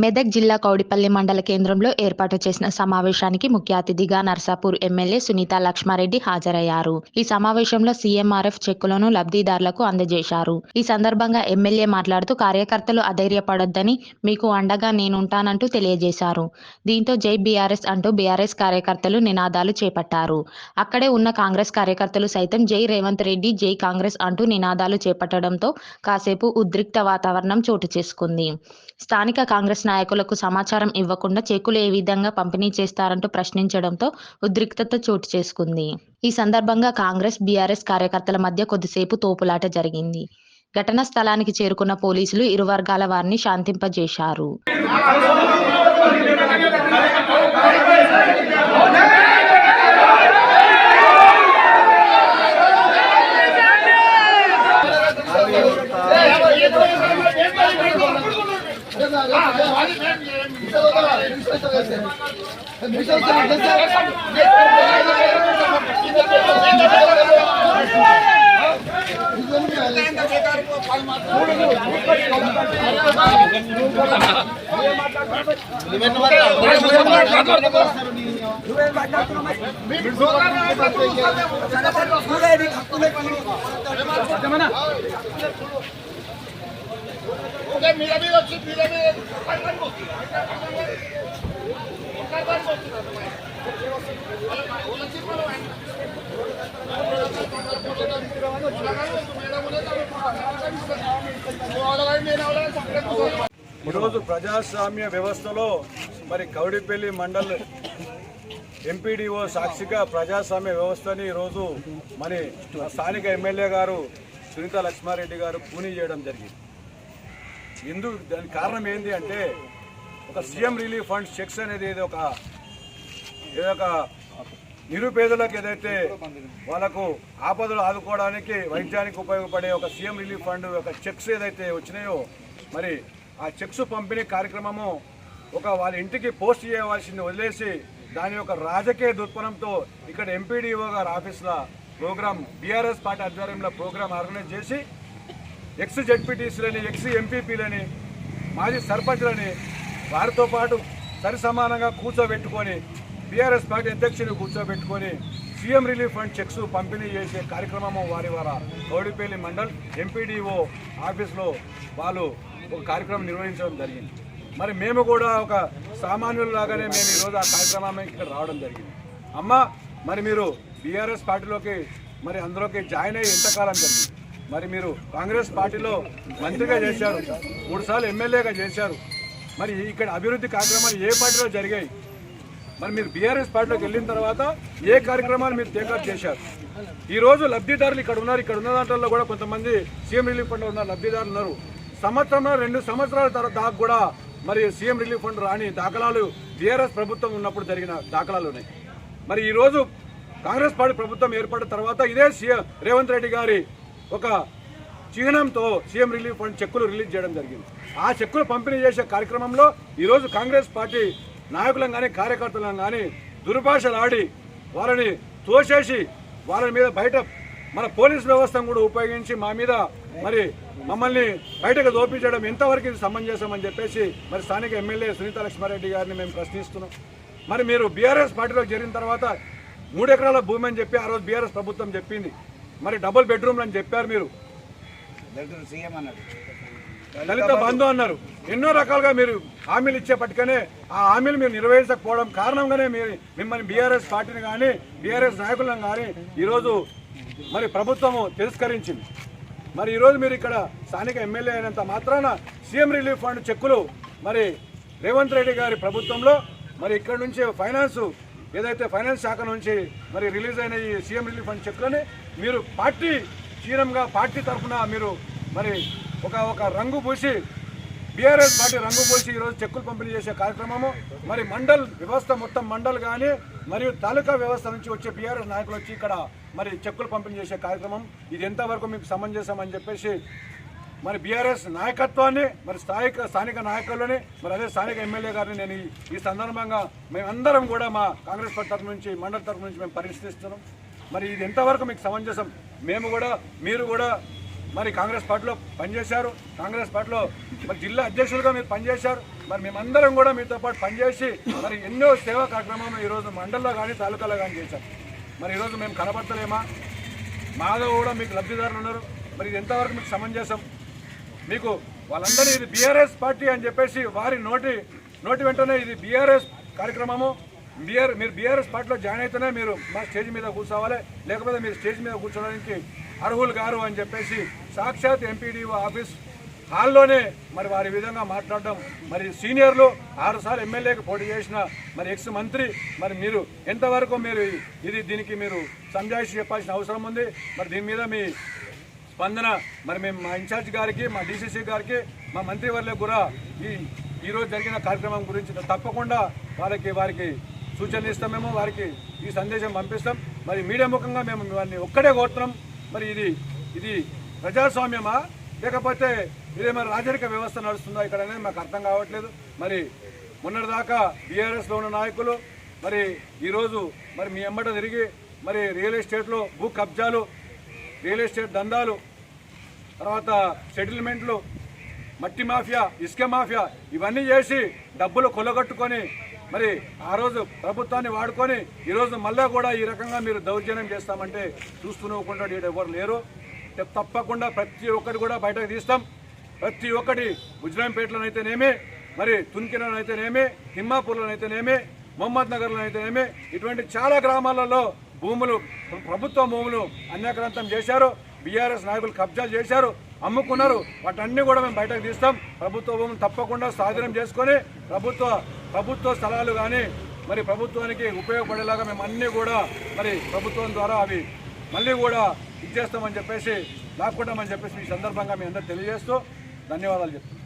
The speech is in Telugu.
మెదక్ జిల్లా కౌడిపల్లి మండల కేంద్రంలో ఏర్పాటు చేసిన సమావేశానికి ముఖ్య అతిథిగా నర్సాపూర్ ఎమ్మెల్యే సునీత లక్ష్మారెడ్డి హాజరయ్యారు. ఈ సమావేశంలో సీఎంఆర్ఎఫ్ చెక్కులను లబ్ధిదారులకు అందజేశారు. ఈ సందర్భంగా ఎమ్మెల్యే మాట్లాడుతూ కార్యకర్తలు అధైర్యపడొద్దని మీకు అండగా నేనుంటానంటూ తెలియజేశారు. దీంతో జై బీఆర్ఎస్ అంటూ బీఆర్ఎస్ కార్యకర్తలు నినాదాలు చేపట్టారు. అక్కడే ఉన్న కాంగ్రెస్ కార్యకర్తలు సైతం జై రేవంత్ రెడ్డి జై కాంగ్రెస్ అంటూ నినాదాలు చేపట్టడంతో కాసేపు ఉద్రిక్త వాతావరణం చోటు చేసుకుంది. స్థానిక కాంగ్రెస్ నాయకులకు సమాచారం ఇవ్వకుండా చెక్కులు ఏ విధంగా పంపిణీ చేస్తారంటూ ప్రశ్నించడంతో ఉద్రిక్తత చోటు చేసుకుంది. ఈ సందర్భంగా కాంగ్రెస్ బీఆర్ఎస్ కార్యకర్తల మధ్య కొద్దిసేపు తోపులాట జరిగింది. ఘటనా స్థలానికి చేరుకున్న పోలీసులు ఇరు వర్గాల వారిని శాంతింపజేశారు. ধন্যবাদ మీద మీద వచ్చి మీద మీద ఈరోజు ప్రజాస్వామ్య వ్యవస్థలో మరి కౌడిపల్లి మండల్ ఎంపీడీఓ సాక్షిగా ప్రజాస్వామ్య వ్యవస్థని ఈరోజు మరి స్థానిక ఎమ్మెల్యే గారు సునీత లక్ష్మారెడ్డి గారు పూని చేయడం జరిగింది. ఎందుకు దానికి కారణం ఏంటి అంటే ఒక సీఎం రిలీఫ్ ఫండ్ చెక్స్ అనేది ఏదో ఒక ఏదో ఒక నిరుపేదలకు ఏదైతే వాళ్ళకు ఆపదలు ఆదుకోవడానికి వైద్యానికి ఉపయోగపడే ఒక సీఎం రిలీఫ్ ఫండ్ ఒక చెక్స్ ఏదైతే వచ్చినాయో మరి ఆ చెక్స్ పంపిణీ కార్యక్రమము ఒక వాళ్ళ ఇంటికి పోస్ట్ చేయవలసింది వదిలేసి దాని యొక్క రాజకీయ దృక్పథంతో ఇక్కడ ఎంపీడీఓ గారు ఆఫీస్లో ప్రోగ్రామ్ బీఆర్ఎస్ పార్టీ ఆధ్వర్యంలో ప్రోగ్రామ్ ఆర్గనైజ్ చేసి ఎక్స్ జడ్పీటీసీలని ఎక్స్ ఎంపీపీలని మాజీ సర్పంచ్లని వారితో పాటు సరి సమానంగా కూర్చోబెట్టుకొని బీఆర్ఎస్ పార్టీ అధ్యక్షుని కూర్చోబెట్టుకొని సీఎం రిలీఫ్ ఫండ్ చెక్స్ పంపిణీ చేసే కార్యక్రమము వారి వార కౌడిపల్లి మండల్ ఎంపీడీఓ ఆఫీస్లో వాళ్ళు ఒక కార్యక్రమం నిర్వహించడం జరిగింది. మరి మేము కూడా ఒక సామాన్యులలాగానే మేము ఈరోజు ఆ కార్యక్రమాన్ని ఇక్కడ రావడం జరిగింది. అమ్మ మరి మీరు బీఆర్ఎస్ పార్టీలోకి మరి అందులోకి జాయిన్ అయ్యి ఎంతకాలం జరిగింది? మరి మీరు కాంగ్రెస్ పార్టీలో మంత్రిగా చేశారు. మూడు సార్లు ఎమ్మెల్యేగా చేశారు. మరి ఇక్కడ అభివృద్ధి కార్యక్రమాలు ఏ పార్టీలో జరిగాయి? మరి మీరు బీఆర్ఎస్ పార్టీలోకి వెళ్ళిన తర్వాత ఏ కార్యక్రమాలు మీరు టేకప్ చేశారు? ఈరోజు లబ్ధిదారులు ఇక్కడ ఉన్నారు. ఇక్కడ ఉన్న దాంట్లో కూడా కొంతమంది సీఎం రిలీఫ్ ఫండ్ ఉన్న లబ్ధిదారులు ఉన్నారు. సంవత్సరంలో రెండు సంవత్సరాల తర్వాత దాకా కూడా మరి సీఎం రిలీఫ్ ఫండ్ రాని దాఖలాలు బీఆర్ఎస్ ప్రభుత్వం ఉన్నప్పుడు జరిగిన దాఖలాలు ఉన్నాయి మరి ఈరోజు కాంగ్రెస్ పార్టీ ప్రభుత్వం ఏర్పడిన తర్వాత ఇదే సీఎం రేవంత్ రెడ్డి గారి ఒక చిహ్నంతో సీఎం రిలీఫ్ ఫండ్ చెక్కులు రిలీజ్ చేయడం జరిగింది. ఆ చెక్కులు పంపిణీ చేసే కార్యక్రమంలో ఈరోజు కాంగ్రెస్ పార్టీ నాయకులను కానీ కార్యకర్తలను కానీ దుర్భాషలు ఆడి వాళ్ళని తోసేసి వాళ్ళ మీద బయట మన పోలీస్ వ్యవస్థను కూడా ఉపయోగించి మా మీద మరి మమ్మల్ని బయటకు దోపించడం ఎంతవరకు ఇది సమంజసమని చెప్పేసి మరి స్థానిక ఎమ్మెల్యే సునీత లక్ష్మారెడ్డి గారిని మేము ప్రశ్నిస్తున్నాం. మరి మీరు బీఆర్ఎస్ పార్టీలో చేరిన తర్వాత మూడెకరాల భూమి అని చెప్పి ఆ రోజు బీఆర్ఎస్ ప్రభుత్వం చెప్పింది. మరి డబుల్ బెడ్రూమ్లు అని చెప్పారు మీరు. దళిత బంధు అన్నారు. ఎన్నో రకాలుగా మీరు హామీలు ఇచ్చేపట్టుకనే ఆ హామీలు మీరు నిర్వహించకపోవడం కారణంగానే మీరు మిమ్మల్ని బీఆర్ఎస్ పార్టీని కానీ బీఆర్ఎస్ నాయకులను కానీ ఈరోజు మరి ప్రభుత్వము తిరస్కరించింది. మరి ఈరోజు మీరు ఇక్కడ స్థానిక ఎమ్మెల్యే అయినంత మాత్రాన సీఎం రిలీఫ్ ఫండ్ చెక్కులు మరి రేవంత్ రెడ్డి గారి ప్రభుత్వంలో మరి ఇక్కడ నుంచి ఫైనాన్స్ ఏదైతే ఫైనాన్స్ శాఖ నుంచి మరి రిలీజ్ అయిన ఈ సీఎం రిలీఫ్ ఫండ్ చెక్కులని మీరు పార్టీ క్షీణంగా పార్టీ తరఫున మీరు మరి ఒక ఒక రంగు పూసి బీఆర్ఎస్ పార్టీ రంగు పోసి ఈరోజు చెక్కులు పంపిణీ చేసే కార్యక్రమము. మరి మండల్ వ్యవస్థ మొత్తం మండల్ కానీ మరియు తాలూకా వ్యవస్థ నుంచి వచ్చే బీఆర్ఎస్ నాయకులు వచ్చి ఇక్కడ మరి చెక్కులు పంపిణీ చేసే కార్యక్రమం. ఇది ఎంతవరకు మీకు సమంజసమని చెప్పేసి మరి బీఆర్ఎస్ నాయకత్వాన్ని మరి స్థానిక స్థానిక నాయకులని మరి అదే స్థానిక ఎమ్మెల్యే గారిని నేను ఈ- ఈ సందర్భంగా మేమందరం కూడా మా కాంగ్రెస్ పార్టీ తరఫు నుంచి మండలి తరఫు నుంచి మేము పరిశీలిస్తున్నాం. మరి ఇది ఎంతవరకు మీకు సమంజసం? మేము కూడా మీరు కూడా మరి కాంగ్రెస్ పార్టీలో పనిచేశారు. కాంగ్రెస్ పార్టీలో మరి జిల్లా అధ్యక్షులుగా మీరు పనిచేశారు. మరి మేమందరం కూడా మీతో పాటు పనిచేసి మరి ఎన్నో సేవా కార్యక్రమాలు ఈరోజు మండల్లో కానీ తాలూకాలో కానీ చేశాం. మరి ఈరోజు మేము కనబడతలేమా? మాలో కూడా మీకు లబ్ధిదారులు ఉన్నారు. మరి ఇది ఎంతవరకు మీకు సమంజసం? మీకు వాళ్ళందరూ ఇది బీఆర్ఎస్ పార్టీ అని చెప్పేసి వారి నోటి నోటి వెంటనే ఇది బీఆర్ఎస్ కార్యక్రమము. బీఆర్ మీరు బీఆర్ఎస్ పార్టీలో జాయిన్ అయితేనే మీరు మా స్టేజ్ మీద కూర్చోవాలి. లేకపోతే మీరు స్టేజ్ మీద కూర్చోడానికి అర్హులు గారు అని చెప్పేసి సాక్షాత్ ఎంపీడీఓ ఆఫీస్ హాల్లోనే మరి వారి విధంగా మాట్లాడడం. మరి సీనియర్లు ఆరుసార్లు ఎమ్మెల్యేకి పోటీ చేసిన మరి ఎక్స్ మంత్రి మరి మీరు ఎంతవరకు మీరు ఇది దీనికి మీరు సంజాయిషి చెప్పాల్సిన అవసరం ఉంది. మరి దీని మీద మీ స్పందన మరి మేము మా ఇన్ఛార్జ్ గారికి మా డీసీసీ గారికి మా మంత్రివర్లకు కూడా ఈ ఈరోజు జరిగిన కార్యక్రమం గురించి తప్పకుండా వాళ్ళకి వారికి సూచనలు ఇస్తాం మేము వారికి ఈ సందేశం పంపిస్తాం. మరి మీడియా ముఖంగా మేము వారిని ఒక్కడే కోరుతున్నాం. మరి ఇది ఇది ప్రజాస్వామ్యమా? లేకపోతే ఇదే మరి రాజరిక వ్యవస్థ నడుస్తుందా ఇక్కడ అనేది మాకు అర్థం కావట్లేదు. మరి మొన్నటిదాకా బీఆర్ఎస్లో ఉన్న నాయకులు మరి ఈరోజు మరి మీ ఎంబట తిరిగి మరి రియల్ ఎస్టేట్లో భూ కబ్జాలు రియల్ ఎస్టేట్ దందాలు తర్వాత సెటిల్మెంట్లు మట్టి మాఫియా ఇసుక మాఫియా ఇవన్నీ చేసి డబ్బులు కొలగొట్టుకొని మరి ఆ రోజు ప్రభుత్వాన్ని వాడుకొని ఈరోజు మళ్ళీ కూడా ఈ రకంగా మీరు దౌర్జన్యం చేస్తామంటే చూస్తూనే ఎవరు లేరు. తప్పకుండా ప్రతి ఒక్కటి కూడా బయటకు తీస్తాం. ప్రతి ఒక్కటి గుజరాంపేటలోనైతేనేమి మరి తున్కిలోనైతేనేమి హిమ్మాపూర్లోనైతేనేమి మొహమ్మద్ నగర్లోనైతేనేమి ఇటువంటి చాలా గ్రామాలలో భూములు ప్రభుత్వ భూములు అన్యాక్రాంతం చేశారు. బీఆర్ఎస్ నాయకులు కబ్జాలు చేశారు. అమ్ముకున్నారు. వాటన్నీ కూడా మేము బయటకు తీస్తాం. ప్రభుత్వ తప్పకుండా స్వాధీనం చేసుకొని ప్రభుత్వ ప్రభుత్వ స్థలాలు కానీ మరి ప్రభుత్వానికి ఉపయోగపడేలాగా మేము అన్నీ కూడా మరి ప్రభుత్వం ద్వారా అవి మళ్ళీ కూడా ఇచ్చేస్తామని చెప్పేసి లాక్కుంటామని చెప్పేసి ఈ సందర్భంగా మీ అందరు తెలియజేస్తూ ధన్యవాదాలు చెప్తున్నాం.